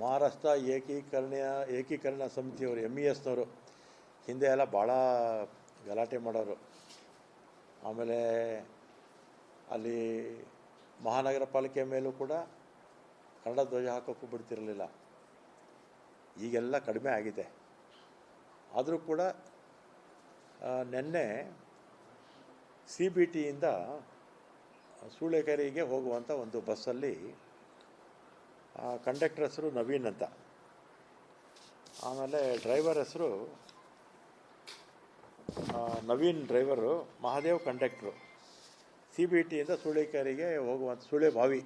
ಮಹಾರಾಷ್ಟ್ರ ಏಕೀಕರಣ ಏಕೀಕರಣ ಸಮಿತಿಯವರು ಎಂ ಇ ಎಸ್ನವರು ಹಿಂದೆ ಎಲ್ಲ ಭಾಳ ಗಲಾಟೆ ಮಾಡೋರು. ಆಮೇಲೆ ಅಲ್ಲಿ ಮಹಾನಗರ ಪಾಲಿಕೆ ಮೇಲೂ ಕೂಡ ಕನ್ನಡ ಧ್ವಜ ಹಾಕೋಕ್ಕೂ ಬಿಡ್ತಿರಲಿಲ್ಲ. ಈಗೆಲ್ಲ ಕಡಿಮೆ ಆಗಿದೆ. ಆದರೂ ಕೂಡ ನೆನ್ನೆ ಸಿ ಬಿ ಟಿಯಿಂದ ಸೂಳೆಕೆರೆಗೆ ಹೋಗುವಂಥ ಒಂದು ಬಸ್ಸಲ್ಲಿ ಕಂಡಕ್ಟರ್ ಹೆಸರು ನವೀನ್ ಅಂತ. ಆಮೇಲೆ ಡ್ರೈವರ್ ಹೆಸರು ಆ, Naveen driver Mahadev conductor. C B ಟಿಯಿಂದ ಸೂಳೆಕೆರೆಗೆ ಹೋಗುವಂಥ ಸುಳೆ ಬಾವಿ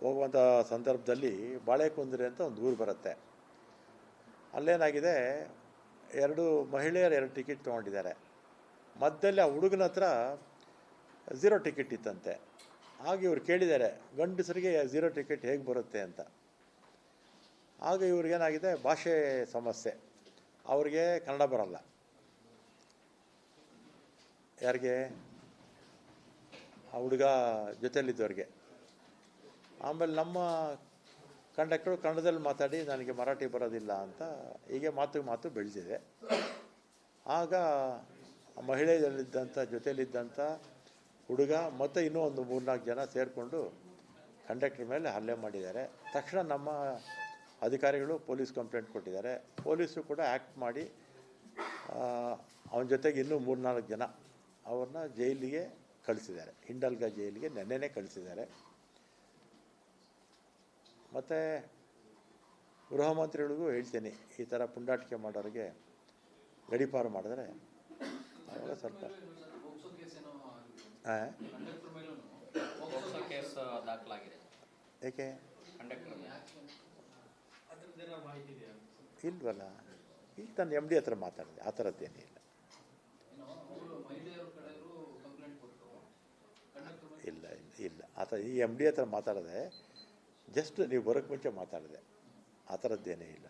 ಹೋಗುವಂಥ ಸಂದರ್ಭದಲ್ಲಿ ಬಾಳೆಕುಂದ್ರೆ ಅಂತ ಒಂದು ಊರು ಬರುತ್ತೆ. ಅಲ್ಲೇನಾಗಿದೆ ಎರಡು ಮಹಿಳೆಯರು ಎರಡು ಟಿಕೆಟ್ ತೊಗೊಂಡಿದ್ದಾರೆ. ಮಧ್ಯದಲ್ಲಿ ಆ ಹುಡುಗನ ಹತ್ರ ಝೀರೋ ಟಿಕೆಟ್ ಇತ್ತಂತೆ. ಆಗ ಇವರು ಕೇಳಿದ್ದಾರೆ, ಗಂಡಸರಿಗೆ ಝೀರೋ ಟಿಕೆಟ್ ಹೇಗೆ ಬರುತ್ತೆ ಅಂತ. ಆಗ ಇವ್ರಿಗೇನಾಗಿದೆ ಭಾಷೆ ಸಮಸ್ಯೆ. ಅವ್ರಿಗೆ ಕನ್ನಡ ಬರಲ್ಲ. ಯಾರಿಗೆ? ಆ ಹುಡುಗ ಜೊತೆಯಲ್ಲಿದ್ದವ್ರಿಗೆ. ಆಮೇಲೆ ನಮ್ಮ ಕಂಡಕ್ಟರು ಕನ್ನಡದಲ್ಲಿ ಮಾತಾಡಿ, ನನಗೆ ಮರಾಠಿ ಬರೋದಿಲ್ಲ ಅಂತ ಹೀಗೆ ಮಾತು ಮಾತು ಬೆಳೆದಿದೆ. ಆಗ ಮಹಿಳೆಯಲ್ಲಿದ್ದಂಥ ಜೊತೆಯಲ್ಲಿದ್ದಂಥ ಹುಡುಗ ಮತ್ತು ಇನ್ನೂ ಒಂದು ಮೂರ್ನಾಲ್ಕು ಜನ ಸೇರಿಕೊಂಡು ಕಂಡಕ್ಟರ್ ಮೇಲೆ ಹಲ್ಲೆ ಮಾಡಿದ್ದಾರೆ. ತಕ್ಷಣ ನಮ್ಮ ಅಧಿಕಾರಿಗಳು ಪೊಲೀಸ್ ಕಂಪ್ಲೇಂಟ್ ಕೊಟ್ಟಿದ್ದಾರೆ. ಪೊಲೀಸರು ಕೂಡ ಆ್ಯಕ್ಟ್ ಮಾಡಿ ಅವನ ಜೊತೆಗೆ ಇನ್ನೂ ಮೂರ್ನಾಲ್ಕು ಜನ ಅವ್ರನ್ನ ಜೈಲಿಗೆ ಕಳಿಸಿದ್ದಾರೆ. ಹಿಂಡಲ್ಗ ಜೈಲಿಗೆ ನೆನ್ನೆನೇ ಕಳಿಸಿದ್ದಾರೆ. ಮತ್ತು ಗೃಹ ಮಂತ್ರಿಗಳಿಗೂ ಹೇಳ್ತೀನಿ, ಈ ಥರ ಪುಂಡಾಟಿಕೆ ಮಾಡೋರಿಗೆ ಗಡೀಪಾರು ಮಾಡಿದ್ರೆ, ಅವಾಗ ಸ್ವಲ್ಪ ಪೋಕ್ಸೋ ಕೇಸ್ ಏನೋ ಹಾಂ ಕಂಡಕ್ಟರ್ ಮೇಲೂ ಪೋಕ್ಸೋ ಕೇಸ್ ದಾಖಲಾಗಿದೆ ಏಕೆ? ಇಲ್ವಲ್ಲ? ಈಗ ನಾನು ಎಂ ಡಿ ಹತ್ರ ಮಾತಾಡಿದೆ ಆ ಥರದ್ದೇನೇ ಇಲ್ಲ ಇಲ್ಲ ಇಲ್ಲ ಇಲ್ಲ. ಆ ಥರ ಈ ಎಂ ಡಿ ಹತ್ರ ಮಾತಾಡಿದೆ ಜಸ್ಟ್ ನೀವು ಬರೋಕ್ಕೆ ಮುಂಚೆ ಮಾತಾಡಿದೆ. ಆ ಥರದ್ದೇನೇ ಇಲ್ಲ.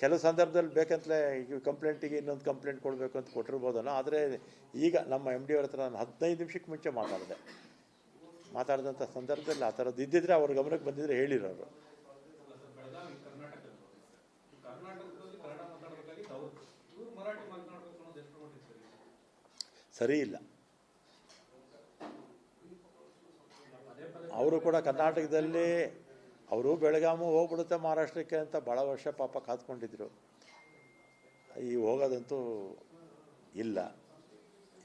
ಕೆಲವು ಸಂದರ್ಭದಲ್ಲಿ ಬೇಕಂತಲೇ ಈಗ ಕಂಪ್ಲೇಂಟಿಗೆ ಇನ್ನೊಂದು ಕಂಪ್ಲೇಂಟ್ ಕೊಡಬೇಕು ಅಂತ ಕೊಟ್ಟಿರ್ಬೋದಲ್ಲ, ಆದರೆ ಈಗ ನಮ್ಮ ಎಂ ಡಿ ಅವ್ರ ಹತ್ರ ನಾನು ಹದಿನೈದು ನಿಮಿಷಕ್ಕೆ ಮುಂಚೆ ಮಾತಾಡಿದೆ. ಮಾತಾಡಿದಂಥ ಸಂದರ್ಭದಲ್ಲಿ ಆ ಥರದ್ದು ಇದ್ದಿದ್ರೆ ಅವ್ರ ಗಮನಕ್ಕೆ ಬಂದಿದ್ರೆ ಹೇಳಿರೋರು. ಸರಿ ಇಲ್ಲ. ಅವರು ಕೂಡ ಕರ್ನಾಟಕದಲ್ಲಿ ಅವರು ಬೆಳಗಾಮು ಹೋಗ್ಬಿಡುತ್ತೆ ಮಹಾರಾಷ್ಟ್ರಕ್ಕೆ ಅಂತ ಭಾಳ ವರ್ಷ ಪಾಪ ಕಾದ್ಕೊಂಡಿದ್ರು. ಈ ಹೋಗೋದಂತೂ ಇಲ್ಲ.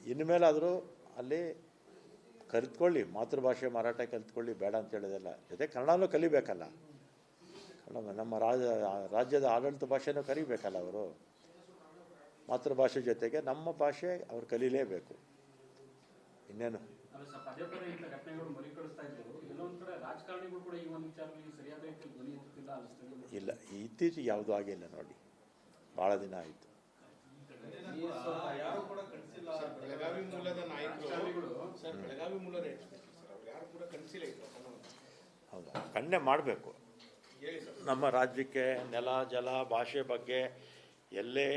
ಇನ್ಮೇಲಾದರೂ ಅಲ್ಲಿ ಕಲಿತ್ಕೊಳ್ಳಿ ಮಾತೃಭಾಷೆ ಮಾರಾಟ ಕಲಿತ್ಕೊಳ್ಳಿ ಬೇಡ ಅಂತ ಹೇಳೋದಿಲ್ಲ. ಜೊತೆ ಕನ್ನಡನೂ ಕಲಿಬೇಕಲ್ಲ. ಕನ್ನಡ ನಮ್ಮ ರಾಜ, ರಾಜ್ಯದ ಆಡಳಿತ ಭಾಷೆನೂ ಕಲಿಬೇಕಲ್ಲ ಅವರು. ಮಾತೃಭಾಷೆ ಜೊತೆಗೆ ನಮ್ಮ ಭಾಷೆ ಅವ್ರು ಕಲೀಲೇಬೇಕು. ಇನ್ನೇನು? ಇಲ್ಲ ಇತ್ತೀಚೆಗೆ ಯಾವುದು ಆಗಿಲ್ಲ ನೋಡಿ. ಭಾಳ ದಿನ ಆಯಿತು. ಯಾರು ಕೂಡ ಕಳಿಸಿಲ್ಲ ಬೆಳಗಾವಿ ಮೂಲದ ನಾಯಕರು ಸರ್ ಬೆಳಗಾವಿ ಮೂಲದ ಸರ್ ಅವ್ರು ಯಾರು ಕೂಡ ಕನಸಿಲ್ಲ ಈ ಹೌದಾ? ಖಂಡನೆ ಮಾಡಬೇಕು. ಹೇಳಿ ಸರ್. ನಮ್ಮ ರಾಜ್ಯಕ್ಕೆ ನೆಲ ಜಲ ಭಾಷೆ ಬಗ್ಗೆ ಎಲ್ಲೇ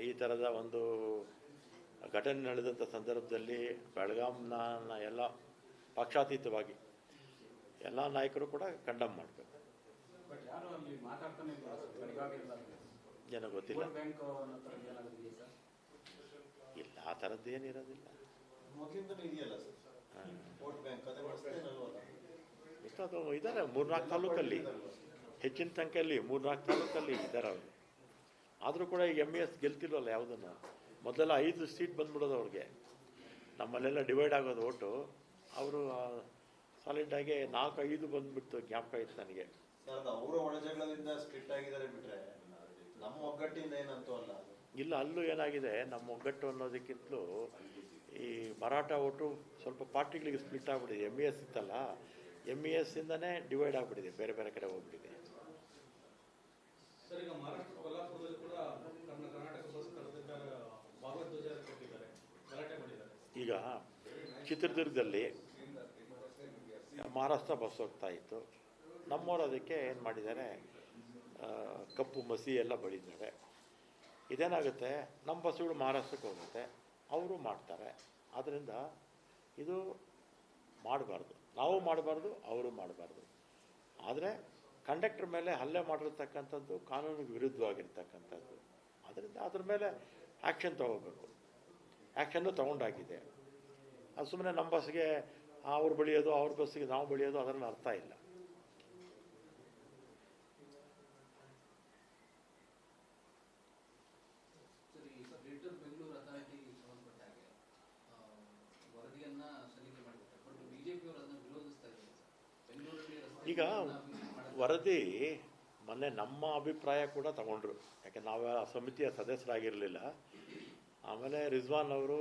ಈ ಥರದ ಒಂದು ಘಟನೆ ನಡೆದಂಥ ಸಂದರ್ಭದಲ್ಲಿ ಬೆಳಗಾಂನ ಎಲ್ಲ ಪಕ್ಷಾತೀತವಾಗಿ ಎಲ್ಲ ನಾಯಕರು ಕೂಡ ಕಂಡಮ್ ಮಾಡಬೇಕು. ಬಟ್ ಯಾರು ಅಲ್ಲಿ ಮಾತಾಡ್ತಾನೆ ಇಲ್ಲ? ಸರ್ ಏನೋ ಗೊತ್ತಿಲ್ಲ. ವೋಟ್ ಬ್ಯಾಂಕ್ ಅನ್ನೋ ಥರ ಏನಾದ್ರು ಇದೆಯಾ ಸರ್? ಇಲ್ಲ ಆ ಥರದ್ದು ಏನಿರೋದಿಲ್ಲ ಮೊದಲಿಂದಲೂ ಇದೆಯಲ್ಲ ಸರ್? ವೋಟ್ ಬ್ಯಾಂಕ್ ಅದೇ ಹೊಸದೇನಲ್ವಲ್ಲ ಎಷ್ಟೊಂದು ಇದ್ದಾರೆ ಮೂರ್ನಾಲ್ಕು ತಾಲೂಕಲ್ಲಿ. ಹೆಚ್ಚಿನ ಸಂಖ್ಯೆಯಲ್ಲಿ ಮೂರ್ನಾಲ್ಕು ತಾಲೂಕಲ್ಲಿ ಇದ್ದಾರೆ ಅವರು. ಆದರೂ ಕೂಡ ಈಗ ಎಂ ಎಸ್ ಗೆಲ್ತಿಲ್ವಲ್ಲ ಯಾವುದನ್ನು? ಮೊದಲ ಐದು ಸೀಟ್ ಬಂದ್ಬಿಡೋದು ಅವ್ರಿಗೆ. ನಮ್ಮಲ್ಲೆಲ್ಲ ಡಿವೈಡ್ ಆಗೋದು ಓಟು ಅವರು ಸಾಲಿಡ್ಡಾಗಿ ನಾಲ್ಕು ಐದು ಬಂದ್ಬಿಡ್ತು ಜ್ಞಾಪಕ ಇತ್ತು ನನಗೆ. ಸರ್ ಅದು ಅವರ ಒಳಜಗಳದಿಂದ ಸ್ಪ್ಲಿಟ್ ಆಗಿದ್ದಾರೆ ಬಿಟ್ರೆ ನಮ್ಮ ಒಗ್ಗಟ್ಟಿಂದ ಏನಂತೂ ಅಲ್ಲ. ಇಲ್ಲ ಅಲ್ಲೂ ಏನಾಗಿದೆ ನಮ್ಮ ಒಗ್ಗಟ್ಟು ಅನ್ನೋದಕ್ಕಿಂತಲೂ ಈ ಮರಾಠ ಒಟ್ಟು ಸ್ವಲ್ಪ ಪಾರ್ಟಿಗಳಿಗೆ ಸ್ಪ್ಲಿಟ್ ಆಗಿಬಿಟ್ಟಿದೆ. ಎಂ ಇ ಎಸ್ ಇತ್ತಲ್ಲ ಎಂ ಇ ಎಸ್ ಇಂದನೇ ಡಿವೈಡ್ ಆಗಿಬಿಟ್ಟಿದೆ ಬೇರೆ ಬೇರೆ ಕಡೆ ಹೋಗ್ಬಿಟ್ಟಿದೆ. ಈಗ ಮಹಾರಾಷ್ಟ್ರ ಮಹಾರಾಷ್ಟ್ರ ಬಸ್ ಹೋಗ್ತಾ ಇತ್ತು. ನಮ್ಮವರು ಅದಕ್ಕೆ ಏನು ಮಾಡಿದ್ದಾರೆ ಕಪ್ಪು ಮಸಿ ಎಲ್ಲ ಬಳಿದ್ದಾರೆ. ಇದೇನಾಗುತ್ತೆ, ನಮ್ಮ ಬಸ್ಸುಗಳು ಮಹಾರಾಷ್ಟ್ರಕ್ಕೆ ಹೋಗುತ್ತೆ, ಅವರು ಮಾಡ್ತಾರೆ. ಆದ್ದರಿಂದ ಇದು ಮಾಡಬಾರ್ದು. ನಾವು ಮಾಡಬಾರ್ದು, ಅವರು ಮಾಡಬಾರ್ದು. ಆದರೆ ಕಂಡಕ್ಟರ್ ಮೇಲೆ ಹಲ್ಲೆ ಮಾಡಿರ್ತಕ್ಕಂಥದ್ದು ಕಾನೂನಿಗೆ ವಿರುದ್ಧವಾಗಿರ್ತಕ್ಕಂಥದ್ದು. ಅದರಿಂದ ಅದ್ರ ಮೇಲೆ ಆ್ಯಕ್ಷನ್ ತಗೋಬೇಕು. ಆ್ಯಕ್ಷನ್ನು ತಗೊಂಡಾಗಿದೆ. ಅದು ಸುಮ್ಮನೆ ನಮ್ಮ ಬಸ್ಗೆ ಅವ್ರು ಬೆಳೆಯೋದು ಅವ್ರ ಬಸ್ಸಿಗೆ ನಾವು ಬೆಳೆಯೋದು ಅದರಲ್ಲಿ ಅರ್ಥ ಇಲ್ಲ. ಈಗ ವರದಿ ಮೊನ್ನೆ ನಮ್ಮ ಅಭಿಪ್ರಾಯ ಕೂಡ ತಗೊಂಡ್ರು. ಯಾಕೆ ನಾವು ಆ ಸಮಿತಿಯ ಸದಸ್ಯರಾಗಿರಲಿಲ್ಲ. ಆಮೇಲೆ ರಿಜ್ವಾನ್ ಅವರು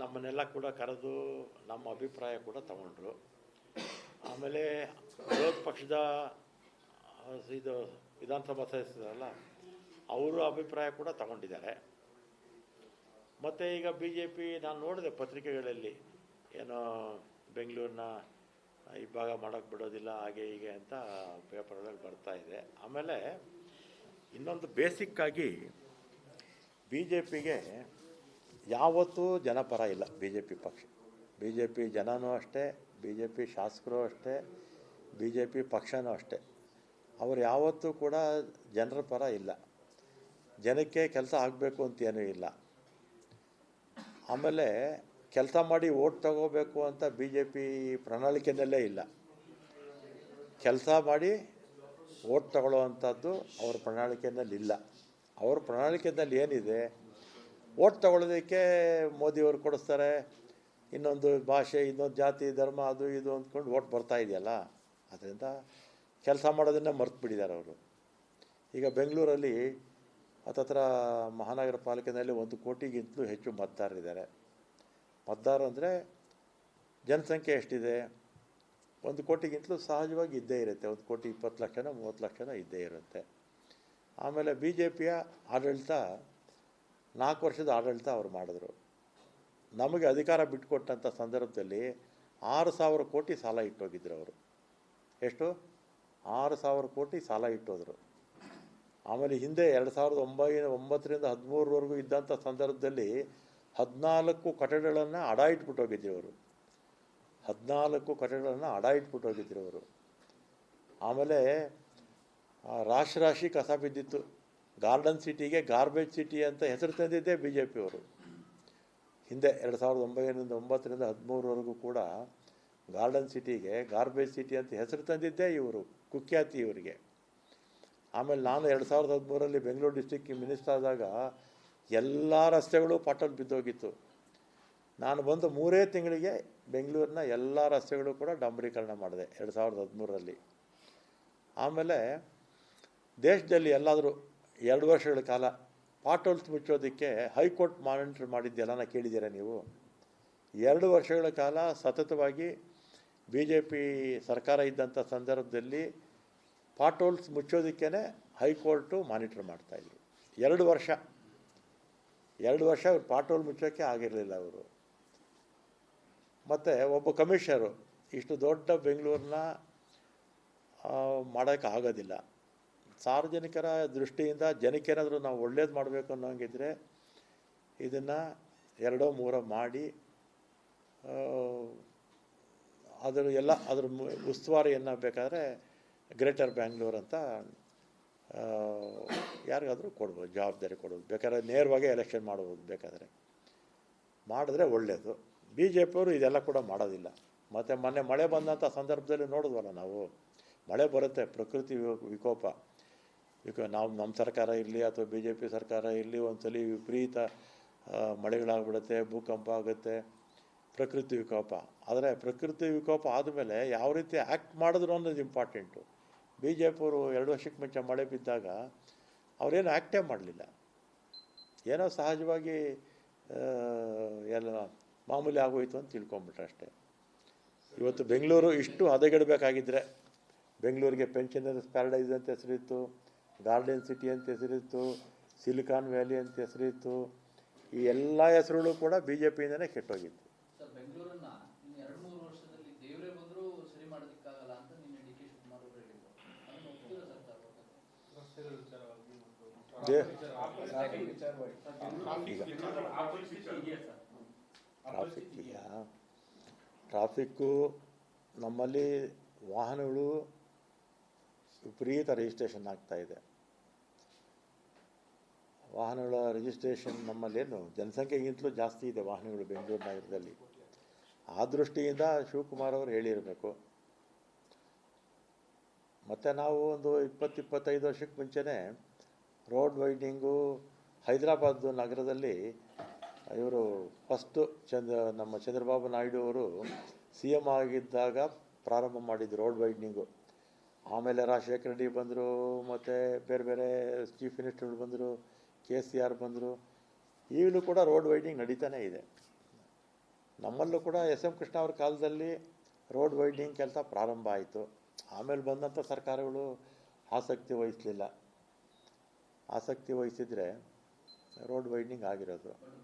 ನಮ್ಮನ್ನೆಲ್ಲ ಕೂಡ ಕರೆದು ನಮ್ಮ ಅಭಿಪ್ರಾಯ ಕೂಡ ತಗೊಂಡ್ರು. ಆಮೇಲೆ ವಿರೋಧ ಪಕ್ಷದ ಇದು ವಿಧಾನಸಭಾ ಸದಸ್ಯರಲ್ಲ, ಅವರು ಅಭಿಪ್ರಾಯ ಕೂಡ ತಗೊಂಡಿದ್ದಾರೆ. ಮತ್ತು ಈಗ ಬಿ ಜೆ ಪಿ ನಾನು ನೋಡಿದೆ ಪತ್ರಿಕೆಗಳಲ್ಲಿ, ಏನೋ ಬೆಂಗಳೂರನ್ನ ಭಾಗ ಮಾಡೋಕ್ಕೆ ಬಿಡೋದಿಲ್ಲ, ಹಾಗೆ ಹೀಗೆ ಅಂತ ಪೇಪರ್ಗಳಲ್ಲಿ ಬರ್ತಾ ಇದೆ. ಆಮೇಲೆ ಇನ್ನೊಂದು ಬೇಸಿಕ್ಕಾಗಿ ಬಿ ಜೆ ಪಿಗೆ ಯಾವತ್ತೂ ಜನಪರ ಇಲ್ಲ ಬಿ ಜೆ ಪಿ ಪಕ್ಷ. ಬಿ ಜೆ ಪಿ ಜನನೂ ಅಷ್ಟೇ ಬಿ ಜೆ ಪಿ ಶಾಸಕರು ಅಷ್ಟೇ ಬಿ ಜೆ ಪಿ ಪಕ್ಷನೂ ಅಷ್ಟೇ. ಅವರು ಯಾವತ್ತೂ ಕೂಡ ಜನರ ಪರ ಇಲ್ಲ. ಜನಕ್ಕೆ ಕೆಲಸ ಆಗಬೇಕು ಅಂತೇನೂ ಇಲ್ಲ. ಆಮೇಲೆ ಕೆಲಸ ಮಾಡಿ ಓಟ್ ತಗೋಬೇಕು ಅಂತ ಬಿ ಜೆ ಪಿ ಪ್ರಣಾಳಿಕೆಯಲ್ಲೇ ಇಲ್ಲ. ಕೆಲಸ ಮಾಡಿ ಓಟ್ ತಗೊಳ್ಳೋವಂಥದ್ದು ಅವ್ರ ಪ್ರಣಾಳಿಕೆಯಲ್ಲಿ ಇಲ್ಲ ಅವ್ರ ಪ್ರಣಾಳಿಕೆಯಲ್ಲಿ ಏನಿದೆ? ಓಟ್ ತಗೊಳ್ಳೋದಕ್ಕೆ ಮೋದಿಯವರು ಕೊಡಿಸ್ತಾರೆ. ಇನ್ನೊಂದು ಭಾಷೆ, ಇನ್ನೊಂದು ಜಾತಿ, ಧರ್ಮ, ಅದು ಇದು ಅಂದ್ಕೊಂಡು ಓಟ್ ಬರ್ತಾ ಇದೆಯಲ್ಲ? ಅದರಿಂದ ಕೆಲಸ ಮಾಡೋದನ್ನ ಮರ್ತು ಬಿಟ್ಟಿದ್ದಾರೆ ಅವರು. ಈಗ ಬೆಂಗಳೂರಲ್ಲಿ ಹತ್ತತ್ರ ಮಹಾನಗರ ಪಾಲಿಕೆಯಲ್ಲಿ ಒಂದು ಕೋಟಿಗಿಂತಲೂ ಹೆಚ್ಚು ಮತದಾರರಿದ್ದಾರೆ ಮತದಾರ ಅಂದರೆ ಜನಸಂಖ್ಯೆ ಎಷ್ಟಿದೆ? ಒಂದು ಕೋಟಿಗಿಂತಲೂ ಸಹಜವಾಗಿ ಇದ್ದೇ ಇರುತ್ತೆ. ಒಂದು ಕೋಟಿ ಇಪ್ಪತ್ತು ಲಕ್ಷನ ಮೂವತ್ತು ಲಕ್ಷನ ಇದ್ದೇ ಇರುತ್ತೆ. ಆಮೇಲೆ ಬಿ ಜೆ ಪಿಯ ಆಡಳಿತ ನಾಲ್ಕು ವರ್ಷದ ಆಡಳಿತ ಅವರು ಮಾಡಿದ್ರು. ನಮಗೆ ಅಧಿಕಾರ ಬಿಟ್ಟುಕೊಟ್ಟಂಥ ಸಂದರ್ಭದಲ್ಲಿ ಆರು ಸಾವಿರ ಕೋಟಿ ಸಾಲ ಇಟ್ಟೋಗಿದ್ರು ಅವರು. ಎಷ್ಟು? ಆರು ಸಾವಿರ ಕೋಟಿ ಸಾಲ ಇಟ್ಟೋದ್ರು. ಆಮೇಲೆ ಹಿಂದೆ ಎರಡು ಸಾವಿರದ ಒಂಬೈನೂರ ಒಂಬತ್ತರಿಂದ ಹದಿಮೂರವರೆಗೂ ಇದ್ದಂಥ ಸಂದರ್ಭದಲ್ಲಿ ಹದಿನಾಲ್ಕು ಕಟ್ಟಡಗಳನ್ನು ಅಡ ಇಟ್ಬಿಟ್ಟೋಗಿದ್ರು ಅವರು. ಹದಿನಾಲ್ಕು ಕಟ್ಟಡಗಳನ್ನು ಅಡ ಇಟ್ಬಿಟ್ಟು ಹೋಗಿದ್ರು ಅವರು. ಆಮೇಲೆ ರಾಶಿ ರಾಶಿ ಕಸ ಬಿದ್ದಿತ್ತು. ಗಾರ್ಡನ್ ಸಿಟಿಗೆ ಗಾರ್ಬೇಜ್ ಸಿಟಿ ಅಂತ ಹೆಸರು ತಂದಿದ್ದೇ ಬಿ ಜೆ ಪಿಯವರು ಹಿಂದೆ ಎರಡು ಸಾವಿರದ ಒಂಬೈನೂರ ಒಂಬತ್ತರಿಂದ ಹದಿಮೂರವರೆಗೂ ಕೂಡ ಗಾರ್ಡನ್ ಸಿಟಿಗೆ ಗಾರ್ಬೇಜ್ ಸಿಟಿ ಅಂತ ಹೆಸರು ತಂದಿದ್ದೇ ಇವರು, ಕುಖ್ಯಾತಿ ಇವರಿಗೆ. ಆಮೇಲೆ ನಾನು ಎರಡು ಸಾವಿರದ ಹದಿಮೂರಲ್ಲಿ ಬೆಂಗಳೂರು ಡಿಸ್ಟಿಕ್ ಮಿನಿಸ್ಟರ್ ಆದಾಗ ಎಲ್ಲ ರಸ್ತೆಗಳು ಪಾಟಲ್ಲಿ ಬಿದ್ದೋಗಿತ್ತು. ನಾನು ಬಂದು ಮೂರೇ ತಿಂಗಳಿಗೆ ಬೆಂಗಳೂರಿನ ಎಲ್ಲ ರಸ್ತೆಗಳು ಕೂಡ ಡಾಂಬರೀಕರಣ ಮಾಡಿದೆ ಎರಡು ಸಾವಿರದ ಹದಿಮೂರರಲ್ಲಿ. ಆಮೇಲೆ ದೇಶದಲ್ಲಿ ಎಲ್ಲಾದರೂ ಎರಡು ವರ್ಷಗಳ ಕಾಲ ಪಾಟೋಲ್ಸ್ ಮುಚ್ಚೋದಕ್ಕೆ ಹೈಕೋರ್ಟ್ ಮಾನಿಟರ್ ಮಾಡಿದ್ದೆಲ್ಲ ಕೇಳಿದ್ದೀರಾ ನೀವು? ಎರಡು ವರ್ಷಗಳ ಕಾಲ ಸತತವಾಗಿ ಬಿ ಜೆ ಪಿ ಸರ್ಕಾರ ಇದ್ದಂಥ ಸಂದರ್ಭದಲ್ಲಿ ಪಾಟೋಲ್ಸ್ ಮುಚ್ಚೋದಕ್ಕೇ ಹೈಕೋರ್ಟು ಮಾನಿಟರ್ ಮಾಡ್ತಾಯಿದ್ರು ಎರಡು ವರ್ಷ. ಎರಡು ವರ್ಷ ಅವ್ರು ಪಾಟೋಲ್ ಮುಚ್ಚೋಕ್ಕೆ ಆಗಿರಲಿಲ್ಲ ಅವರು. ಮತ್ತು ಒಬ್ಬ ಕಮಿಷನರು ಇಷ್ಟು ದೊಡ್ಡ ಬೆಂಗಳೂರನ್ನ ಮಾಡೋಕ್ಕೆ ಆಗೋದಿಲ್ಲ. ಸಾರ್ವಜನಿಕರ ದೃಷ್ಟಿಯಿಂದ ಜನಕ್ಕೇನಾದರೂ ನಾವು ಒಳ್ಳೇದು ಮಾಡಬೇಕು ಅನ್ನೋಂಗಿದ್ರೆ ಇದನ್ನು ಎರಡೋ ಮೂರೋ ಮಾಡಿ ಅದರ ಎಲ್ಲ, ಅದ್ರ ಉಸ್ತುವಾರಿಯನ್ನು ಬೇಕಾದರೆ ಗ್ರೇಟರ್ ಬ್ಯಾಂಗ್ಳೂರ್ ಅಂತ ಯಾರಿಗಾದರೂ ಕೊಡ್ಬೋದು, ಜವಾಬ್ದಾರಿ ಕೊಡ್ಬೋದು. ಬೇಕಾದ್ರೆ ನೇರವಾಗಿ ಎಲೆಕ್ಷನ್ ಮಾಡ್ಬೋದು ಬೇಕಾದರೆ. ಮಾಡಿದ್ರೆ ಒಳ್ಳೆಯದು ಬಿ ಜೆ ಪಿಯವರು ಇದೆಲ್ಲ ಕೂಡ ಮಾಡೋದಿಲ್ಲ. ಮತ್ತು ಮೊನ್ನೆ ಮಳೆ ಬಂದಂಥ ಸಂದರ್ಭದಲ್ಲಿ ನೋಡಿದ್ವಲ್ಲ ನಾವು? ಮಳೆ ಬರುತ್ತೆ, ಪ್ರಕೃತಿ ವಿಕೋಪ. ಈಗ ನಾವು ನಮ್ಮ ಸರ್ಕಾರ ಇರಲಿ ಅಥವಾ ಬಿ ಜೆ ಪಿ ಸರ್ಕಾರ ಇರಲಿ, ಒಂದ್ಸಲ ವಿಪರೀತ ಮಳೆಗಳಾಗ್ಬಿಡುತ್ತೆ, ಭೂಕಂಪ ಆಗುತ್ತೆ, ಪ್ರಕೃತಿ ವಿಕೋಪ. ಆದರೆ ಪ್ರಕೃತಿ ವಿಕೋಪ ಆದಮೇಲೆ ಯಾವ ರೀತಿ ಆ್ಯಕ್ಟ್ ಮಾಡಿದ್ರು ಅನ್ನೋದು ಇಂಪಾರ್ಟೆಂಟು ಬಿ ಜೆ ಪಿಯವರು ಎರಡು ವರ್ಷಕ್ಕೆ ಮುಂಚೆ ಮಳೆ ಬಿದ್ದಾಗ ಅವರೇನು ಆ್ಯಕ್ಟೇ ಮಾಡಲಿಲ್ಲ. ಏನೋ ಸಹಜವಾಗಿ ಎಲ್ಲ ಮಾಮೂಲಿ ಆಗೋಯ್ತು ಅಂತ ತಿಳ್ಕೊಂಬಿಟ್ರೆ ಅಷ್ಟೇ. ಇವತ್ತು ಬೆಂಗಳೂರು ಇಷ್ಟು ಹದಗೆಡಬೇಕಾಗಿದ್ದರೆ ಬೆಂಗಳೂರಿಗೆ ಪೆನ್ಷನರ್ಸ್ ಪ್ಯಾರಡೈಸ್ ಅಂತ ಹೆಸರಿತ್ತು ಗಾರ್ಡನ್ ಸಿಟಿ ಅಂತ ಹೆಸರಿತ್ತು ಸಿಲಿಕಾನ್ ವ್ಯಾಲಿ ಅಂತ ಹೆಸರಿತ್ತು. ಈ ಎಲ್ಲ ಹೆಸರುಗಳು ಕೂಡ ಬಿ ಜೆ ಪಿಯಿಂದನೇ ಕೆಟ್ಟೋಗಿತ್ತು ಟ್ರಾಫಿಕ್ಕು ನಮ್ಮಲ್ಲಿ ವಾಹನಗಳು ವಿಪರೀತ ರಿಜಿಸ್ಟ್ರೇಷನ್ ಆಗ್ತಾ ಇದೆ. ವಾಹನಗಳ ರಿಜಿಸ್ಟ್ರೇಷನ್ ನಮ್ಮಲ್ಲೇನು ಜನಸಂಖ್ಯೆಗಿಂತಲೂ ಜಾಸ್ತಿ ಇದೆ ವಾಹನಗಳು ಬೆಂಗಳೂರು ನಗರದಲ್ಲಿ. ಆ ದೃಷ್ಟಿಯಿಂದ ಶಿವಕುಮಾರ್ ಅವರು ಹೇಳಿರಬೇಕು. ಮತ್ತು ನಾವು ಒಂದು ಇಪ್ಪತ್ತು, ಇಪ್ಪತ್ತೈದು ವರ್ಷಕ್ಕೆ ಮುಂಚೆನೇ ರೋಡ್ ವೈಡಿಂಗು ಹೈದರಾಬಾದ್ ನಗರದಲ್ಲಿ ಇವರು ಫಸ್ಟು ಚಂದ್ರ, ನಮ್ಮ ಚಂದ್ರಬಾಬು ನಾಯ್ಡು ಅವರು ಸಿ ಎಂ ಆಗಿದ್ದಾಗ ಪ್ರಾರಂಭ ಮಾಡಿದ್ದು ರೋಡ್ ವೈಡ್ನಿಂಗು ಆಮೇಲೆ ರಾಜಶೇಖರ ರೆಡ್ಡಿ ಬಂದರು, ಮತ್ತು ಬೇರೆ ಬೇರೆ ಚೀಫ್ ಮಿನಿಸ್ಟರ್ಗಳು ಬಂದರು, ಕೆ ಸಿ ಆರ್ ಬಂದರು. ಈಗಲೂ ಕೂಡ ರೋಡ್ ವೈಡಿಂಗ್ ನಡೀತಾನೇ ಇದೆ. ನಮ್ಮಲ್ಲೂ ಕೂಡ ಎಸ್ ಎಂ ಕೃಷ್ಣ ಅವ್ರ ಕಾಲದಲ್ಲಿ ರೋಡ್ ವೈಡಿಂಗ್ ಕೆಲಸ ಪ್ರಾರಂಭ ಆಯಿತು. ಆಮೇಲೆ ಬಂದಂಥ ಸರ್ಕಾರಗಳು ಆಸಕ್ತಿ ವಹಿಸಲಿಲ್ಲ. ಆಸಕ್ತಿ ವಹಿಸಿದರೆ ರೋಡ್ ವೈಡ್ನಿಂಗ್ ಆಗಿರೋದು.